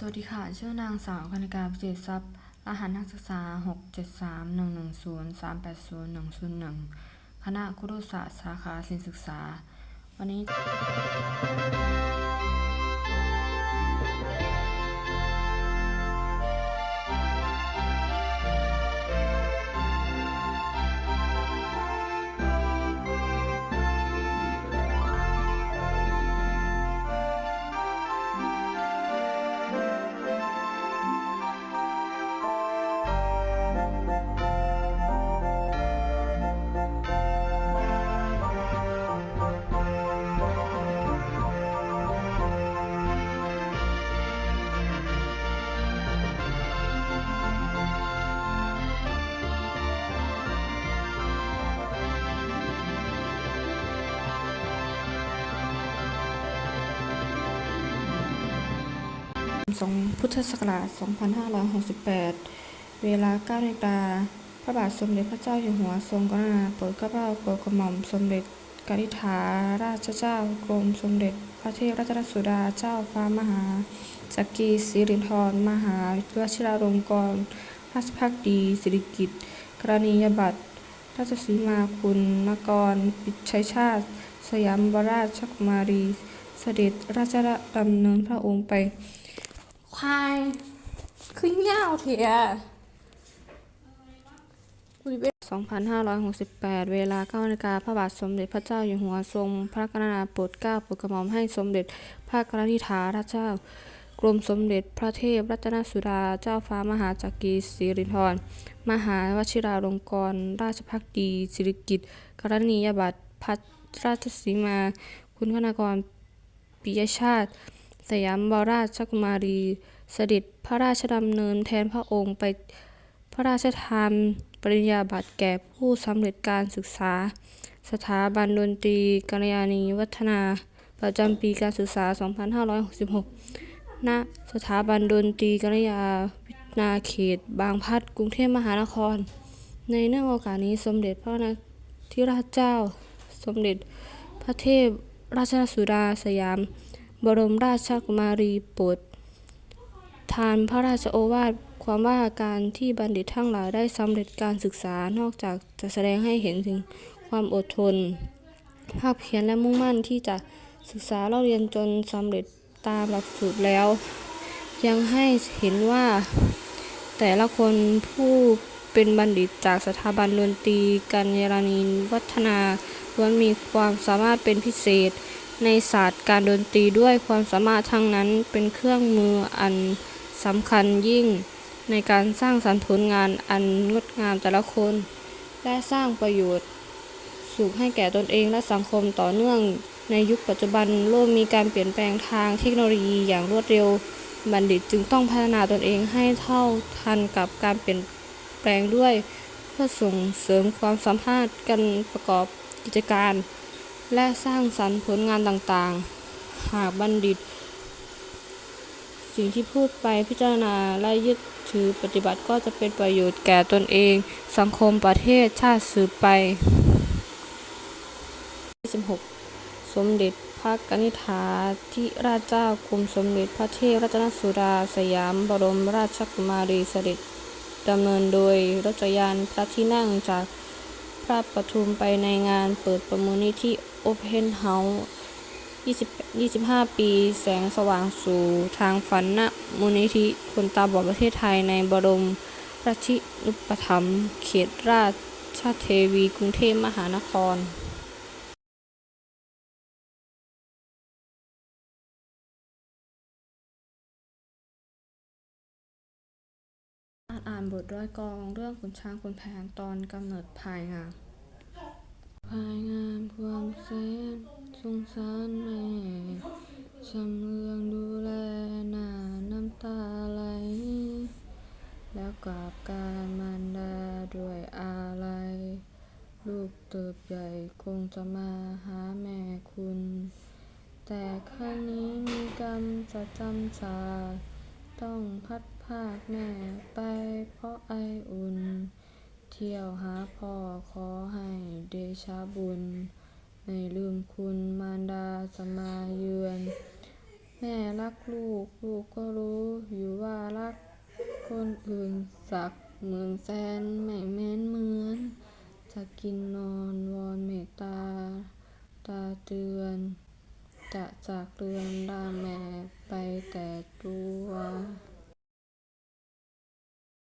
สวัสดีค่ะ ชื่อนางสาวคณิกาพิเศษทรัพย์ รหัสนักศึกษา 6731103801001 คณะครุศาสตร์สาขาศิลปศึกษา วันนี้ สองพุทธศักราช 2568 เวลา9นาฬิกาพระบาทสมเด็จพระเจ้าอยู่หัวทรงกรุณาโปรดเกล้าโปรดกระหม่อมสมเด็จกนิษฐาราชเจ้ากรมสมเด็จพระเทพรัตนสุดาเจ้าฟ้ามหาจักรีสิรินธรมหาวชิราลงกรณราชภักดีสิริกิติ์กรณียบัตรราชสีมาคุณนกร ปิชัยชาติ สยามบรราชกุมารี เสด็จราชดำเนินพระองค์ไป ควายขึ้นยาวเถีย2568เวลา9นาฬิกาพระบาทสมเด็จพระเจ้าอยู่หัวทรง พระกรุณาโปรดเกล้าโปรดกระหม่อมให้สมเด็จพระกนิษฐาราชเจ้ากรมสมเด็จพระเทพรัตนสุดาเจ้าฟ้ามหาจักรีสิรินธรมหาวชิราลงกรณราชภักดีสิริกิติ์กรณียบัตรพัดราชสีมา คุณคณากรปิยชาติ สยามบรราชกุมารีเสด็จพระราชดำเนินแทนพระองค์ไปพระราชทานปริญญาบัตรแก่ผู้สำเร็จการศึกษา สถาบันดนตรีกัลยาณีวัฒนา ประจำปีการศึกษา 2566 ณ สถาบันดนตรีกัลยาวิทนาเขต บางพัดกรุงเทพมหานคร ในเนื่องโอกาสนี้สมเด็จพระนธิราชเจ้า สมเด็จพระเทพรัตนสุดาสยาม บรมราชกุมารีโปรดทานพระราชโอวาทความว่าการที่บัณฑิตทั้งหลายได้สำเร็จการศึกษานอกจากจะแสดงให้เห็นถึงความอดทน ภาคเพียรและมุ่งมั่นที่จะศึกษาเล่าเรียนจนสำเร็จตามหลักสูตรแล้ว ยังให้เห็นว่าแต่ละคนผู้เป็นบัณฑิตจากสถาบันดนตรีกัลยาณีวัฒนาล้วนมีความสามารถเป็นพิเศษ ในศาสตร์การดนตรีด้วยความสามารถทั้งนั้นเป็นเครื่องมืออันสำคัญยิ่ง ในการสร้างสรรค์ผลงานอันงดงามแต่ละคน และสร้างประโยชน์สุขให้แก่ตนเองและสังคมต่อเนื่อง ในยุคปัจจุบันโลกมีการเปลี่ยนแปลงทางเทคโนโลยีอย่างรวดเร็ว บัณฑิตจึงต้องพัฒนาตนเองให้เท่าทันกับการเปลี่ยนแปลงด้วย เพื่อส่งเสริมความสามารถการประกอบกิจการ และสร้างสรรค์ผลงานต่างๆ หากบัณฑิต สิ่งที่พูดไปพิจารณาและยึดถือปฏิบัติก็จะเป็นประโยชน์แก่ตนเอง สังคมประเทศชาติสืบไป26สมเด็จพระกนิษฐาธิราชเจ้ากรมสมเด็จพระเทพรัตนสุดาสยามบรมราชกุมารีเสด็จดำเนินโดยรถจักรยานพระที่นั่งจากพระปทุมไปในงานเปิดประมูลนิธิ โอเพนเฮาส์25 ปีแสงสว่างสู่ทางฝันณมูลนิธิคนตาบอดประเทศไทยในบรมราชินูปถัมภ์เขตราชเทวีกรุงเทพมหานครอ่านบทร้อยกองเรื่องขุนช้างขุนแผนตอนกำเนิดพายงาม พายงามความแสนสงสารแม่ชำเลืองดูแลหน้าน้ำตาไหล แล้วกราบกานมารดาด้วยอาลัยลูกเติบใหญ่คงจะมาหาแม่คุณ แต่ครั้งนี้มีกรรมจะจำจาต้องพัดพรากแม่ไปเพราะไออุ่น เที่ยวหาพ่อขอให้เดชะบุญ ไม่ลืมคุณมารดาสมาเยือน แม่รักลูก ลูกก็รู้อยู่ว่ารักคนอื่นสักหมือนแสนไม่แม้นเหมือน จะกินนอนวอนเมตตา ตาเตือน จะจากเรือนดาแม่ไปแต่ตัว